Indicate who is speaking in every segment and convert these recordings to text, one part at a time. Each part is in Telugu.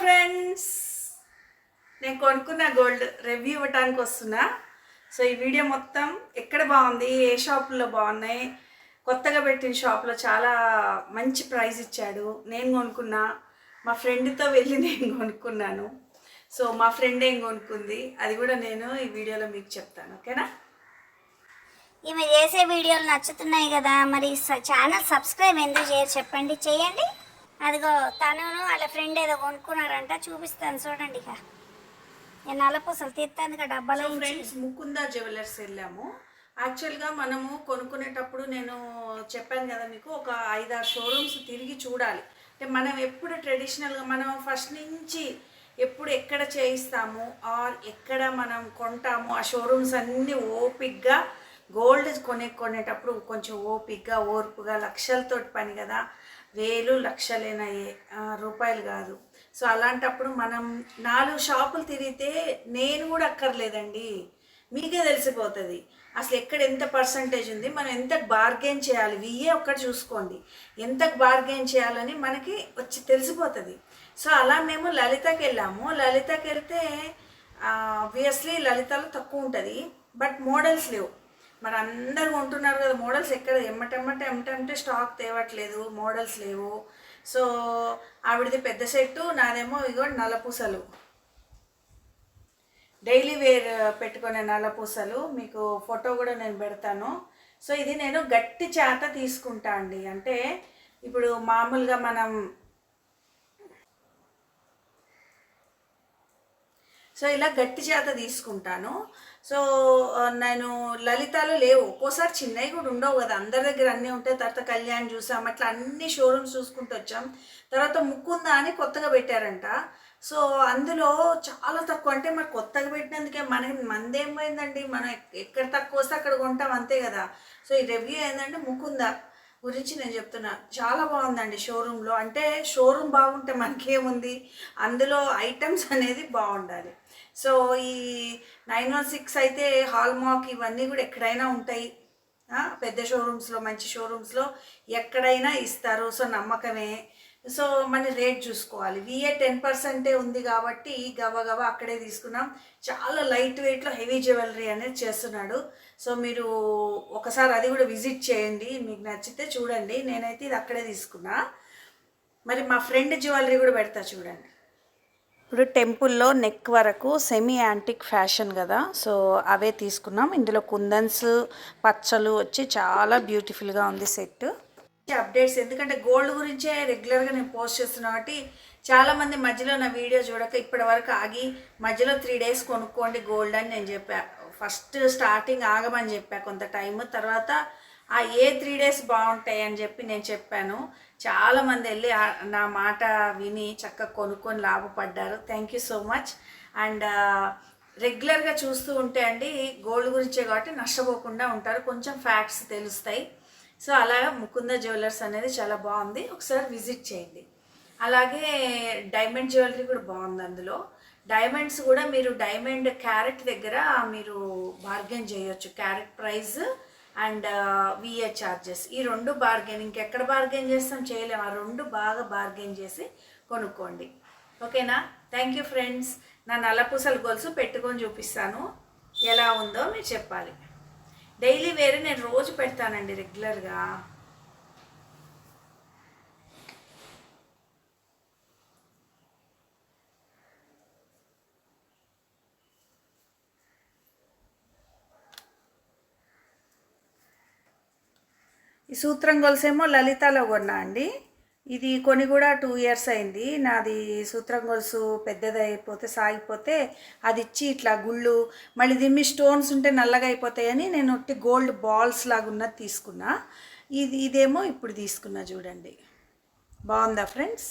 Speaker 1: ఫ్రెండ్స్ నేను కొనుక్కున్న గోల్డ్ రివ్యూ ఇవ్వడానికి వస్తున్నా. సో ఈ వీడియో మొత్తం ఎక్కడ బాగుంది? ఏ షాపుల్లో బాగున్నాయి? కొత్తగా పెట్టిన షాప్లో చాలా మంచి ప్రైస్ ఇచ్చాడు. నేను కొనుక్కున్నా. మా ఫ్రెండ్తో వెళ్ళి నేను కొనుక్కున్నాను. సో మా ఫ్రెండ్ ఏం కొనుక్కుంది? అది కూడా నేను ఈ వీడియోలో మీకు చెప్తాను. ఓకేనా?
Speaker 2: ఈమె చేసే వీడియోలు నచ్చుతున్నాయి కదా. మరి స- ఛానల్ సబ్స్క్రైబ్ ఎందుకు చేయరు? చెప్పండి. చేయండి. అదిగో తనును వాళ్ళ ఫ్రెండ్ ఏదో కొనుక్కున్నారంట చూపిస్తాను చూడండి ఇక. నేను నల్లపూసలు తీస్తాను ఇక డబ్బాలో.
Speaker 1: ఫ్రెండ్స్ ముకుందా జ్యువెలర్స్ వెళ్ళాము. యాక్చువల్గా మనము కొనుక్కునేటప్పుడు నేను చెప్పాను కదా మీకు ఒక ఐదారు షోరూమ్స్ తిరిగి చూడాలి. అంటే మనం ఎప్పుడు ట్రెడిషనల్గా మనం ఫస్ట్ నుంచి ఎప్పుడు ఎక్కడ చేయిస్తాము ఆర్ ఎక్కడ మనం కొంటాము ఆ షోరూమ్స్ అన్నీ ఓపిక్గా గోల్డ్ కొనే కొనేటప్పుడు కొంచెం ఓపిగ్గా ఓర్పుగా లక్షలతో పని కదా. వేలు లక్షలేనయ్యే రూపాయలు కాదు. సో అలాంటప్పుడు మనం నాలుగు షాపులు తిరిగితే నేను కూడా అక్కర్లేదండి. మీకే తెలిసిపోతుంది. అసలు ఎక్కడ ఎంత పర్సంటేజ్ ఉంది మనం ఎంత బార్గెన్ చేయాలి? వియ్యే ఒక్కటి చూసుకోండి. ఎంత బార్గెన్ చేయాలని మనకి వచ్చి తెలిసిపోతుంది. సో అలా మేము లలితకి వెళ్ళాము. లలితకి వెళ్తే ఆబ్వియస్లీ లలితలో తక్కువ ఉంటుంది. బట్ మోడల్స్ లేవు. మరి అందరు కొంటున్నారు కదా మోడల్స్ ఎక్కడ? ఎమ్మటెమ్మట ఎమ్మటంటే స్టాక్ తేవట్లేదు మోడల్స్ లేవు. సో ఆవిడది పెద్ద సెట్టు నాదేమో ఇగో నలపూసలు డైలీ వేర్ పెట్టుకునే నల్లపూసలు మీకు ఫోటో కూడా నేను పెడతాను. సో ఇది నేను గట్టి చేత తీసుకుంటా అండి. అంటే ఇప్పుడు మామూలుగా మనం సో ఇలా గట్టి చేత తీసుకుంటాను. సో నేను లలితాలో లేవు. ఒక్కోసారి చిన్నవి కూడా ఉండవు కదా. అందరి దగ్గర అన్నీ ఉంటాయి. తర్వాత కళ్యాణ్ చూసాం. అట్లా అన్ని షోరూమ్స్ చూసుకుంటూ వచ్చాం. తర్వాత ముక్కుందా అని కొత్తగా పెట్టారంట. సో అందులో చాలా తక్కువ. అంటే మరి కొత్తగా పెట్టినందుకే మనకి మందేం పోయిందండి? మనం ఎక్కడ తక్కువ వస్తే అక్కడ కొంటాం. అంతే కదా. సో ఈ రివ్యూ ఏంటంటే ముకుందా గురించి నేను చెప్తున్నా. చాలా బాగుందండి షోరూంలో అంటే షోరూమ్ బాగుంటే మనకేముంది? అందులో ఐటమ్స్ అనేది బాగుండాలి. సో ఈ నైన్ వన్ సిక్స్ అయితే హాల్మార్క్ ఇవన్నీ కూడా ఎక్కడైనా ఉంటాయి. పెద్ద షోరూమ్స్లో మంచి షోరూమ్స్లో ఎక్కడైనా ఇస్తారు. సో నమ్మకమే. సో మన రేట్ చూసుకోవాలి. విఏ టెన్ పర్సెంటే ఉంది కాబట్టి గవ గవ అక్కడే తీసుకున్నాం. చాలా లైట్ వెయిట్లో హెవీ జ్యువెలరీ అనేది చేస్తున్నాడు. సో మీరు ఒకసారి అది కూడా విజిట్ చేయండి. మీకు నచ్చితే చూడండి. నేనైతే ఇది అక్కడే తీసుకున్నా. మరి మా ఫ్రెండ్ జ్యువెలరీ కూడా పెడతా చూడండి. ఇప్పుడు టెంపుల్లో నెక్ వరకు సెమీ యాంటిక్ ఫ్యాషన్ కదా. సో అవే తీసుకున్నాం. ఇందులో కుందన్స్ పచ్చలు వచ్చి చాలా బ్యూటిఫుల్గా ఉంది సెట్ అప్డేట్స్ ఎందుకంటే గోల్డ్ గురించే రెగ్యులర్గా నేను పోస్ట్ చేస్తున్నా కాబట్టి చాలామంది మధ్యలో నా వీడియో చూడక ఇప్పటి వరకు ఆగి మధ్యలో త్రీ డేస్ కొనుక్కోండి గోల్డ్ అని నేను చెప్పా. ఫస్ట్ స్టార్టింగ్ ఆగమని చెప్పా కొంత టైం తర్వాత ఆ ఏ త్రీ డేస్ బాగుంటాయి అని చెప్పి నేను చెప్పాను. చాలామంది వెళ్ళి నా మాట విని చక్కగా కొనుక్కొని లాభపడ్డారు. Thank you so much and రెగ్యులర్గా చూస్తూ ఉంటే అండి గోల్డ్ గురించే కాబట్టి నష్టపోకుండా ఉంటారు. కొంచెం ఫ్యాక్ట్స్ తెలుస్తాయి. సో అలాగే ముకుంద జ్యువెలర్స్ అనేది చాలా బాగుంది. ఒకసారి విజిట్ చేయండి. అలాగే డైమండ్ జ్యువెలరీ కూడా బాగుంది అందులో. డైమండ్స్ కూడా మీరు డైమండ్ క్యారెట్ దగ్గర మీరు బార్గెన్ చేయొచ్చు. Carat price and VA charges ఈ రెండు బార్గెన్ ఇంకెక్కడ బార్గెన్ చేస్తాం? చేయలేము ఆ రెండు బాగా బార్గెన్ చేసి కొనుక్కోండి. ఓకేనా? థ్యాంక్ యూ ఫ్రెండ్స్ నా నల్లపూసల గొలుసు పెట్టుకొని చూపిస్తాను. ఎలా ఉందో మీరు చెప్పాలి. డైలీ వేరే నేను రోజు పెడతానండి రెగ్యులర్గా ఈ సూత్రం గొలుసేమో లలితలో కొన్నా అండి. ఇది కొని కూడా టూ ఇయర్స్ అయింది. నాది సూత్రం గొలుసు పెద్దదైపోతే సాగిపోతే అది ఇచ్చి ఇట్లా గుళ్ళు మళ్ళీ దీని స్టోన్స్ ఉంటే నల్లగా అయిపోతాయని నేను ఒట్టి గోల్డ్ బాల్స్ లాగా ఉన్నది తీసుకున్నా. ఇది ఇదేమో ఇప్పుడు తీసుకున్నా చూడండి. బాగుందా ఫ్రెండ్స్?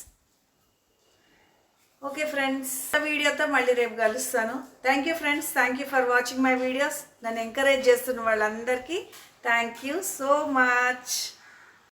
Speaker 1: ఓకే ఫ్రెండ్స్ వీడియోతో మళ్ళీ రేపు కలుస్తాను. Thank you friends thank you for watching my videos. నన్ను ఎంకరేజ్ చేస్తున్న వాళ్ళందరికీ థ్యాంక్ యూ సో మచ్